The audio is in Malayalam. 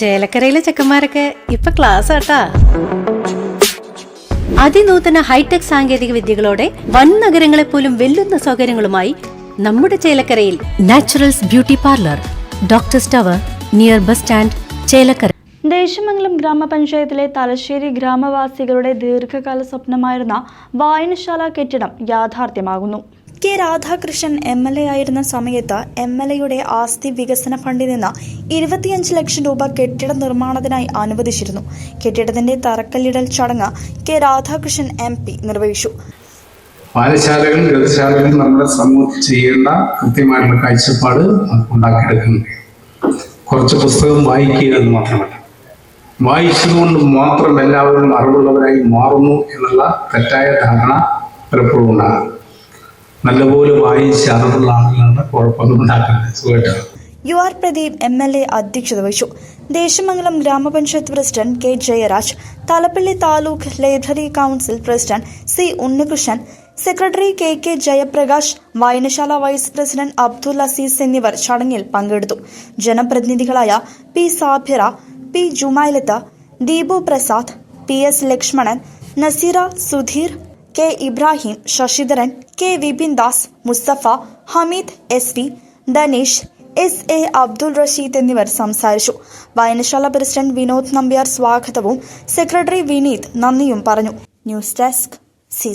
ചേലക്കരയിലെ ചെക്കന്മാരൊക്കെ ഇപ്പൊ ക്ലാസ് ആട്ടാ. അതിനൂതന ഹൈടെക് സാങ്കേതിക വിദ്യകളോടെ വൻ നഗരങ്ങളെ പോലും വെല്ലുന്ന സൗകര്യങ്ങളുമായി നമ്മുടെ ചേലക്കരയിൽ naturals beauty parlour doctor tower near bus stand Chelakkara. Desamangalam ഗ്രാമപഞ്ചായത്തിലെ തലശ്ശേരി ഗ്രാമവാസികളുടെ ദീർഘകാല സ്വപ്നമായിരുന്ന വായനശാല കെട്ടിടം യാഥാർത്ഥ്യമാകുന്നു. K Radhakrishnan M L A ആയിരുന്ന സമയത്ത് എം എൽ എയുടെ ആസ്തി വികസന ഫണ്ടിൽ നിന്ന് ഇരുപത്തിയഞ്ച് ലക്ഷം രൂപ കെട്ടിട നിർമ്മാണത്തിനായി അനുവദിച്ചിരുന്നു. കെട്ടിടത്തിന്റെ തറക്കല്ലിടൽ ചടങ്ങ് കെ രാധാകൃഷ്ണൻ എം പി നിർവഹിച്ചു. പാലശാലകൾ ഗ്രന്ഥശാലകൾ നമ്മുടെ സമൂഹത്തിൽ ചെയ്യേണ്ട കൃത്യമായിട്ടുള്ള കാഴ്ചപ്പാട് ഉണ്ടാക്കിയെടുക്കുന്നുണ്ട് കുറച്ച് പുസ്തകം വായിക്കുക എന്ന് മാത്രമല്ല. വായിച്ചതുകൊണ്ട് മാത്രം എല്ലാവരും അറിവുള്ളവരായി മാറുന്നു എന്നുള്ള തെറ്റായ ധാരണ പലപ്പോഴും ഉണ്ടാകും. നല്ലപോലെ വായിച്ച് അറിവുള്ള ആളുകളാണ് കുഴപ്പമൊന്നും ഉണ്ടാക്കുന്നത് സുഖമായിട്ടാണ് U R Pradeep M L A അധ്യക്ഷത വഹിച്ചു. ദേശമംഗലം ഗ്രാമപഞ്ചായത്ത് president K Jayaraj Thalappilly taluk library council president C Unnikrishnan secretary K K Jayaprakash വായനശാല വൈസ് പ്രസിഡന്റ് അബ്ദുൽ അസീസ് എന്നിവർ ചടങ്ങിൽ പങ്കെടുത്തു. ജനപ്രതിനിധികളായ P Sabira P Jumailath Deepu Prasad P S Lakshmanan Nazeera Sudheer K Ibrahim Sasidharan K Vipin Das Musthafa Hameed S V Dhanesh S A Abdul Rasheed എന്നിവർ സംസാരിച്ചു. വായനശാല പ്രസിഡന്റ് വിനോദ് നമ്പ്യാർ സ്വാഗതവും സെക്രട്ടറി വിനീത് നന്ദിയും പറഞ്ഞു. News desk C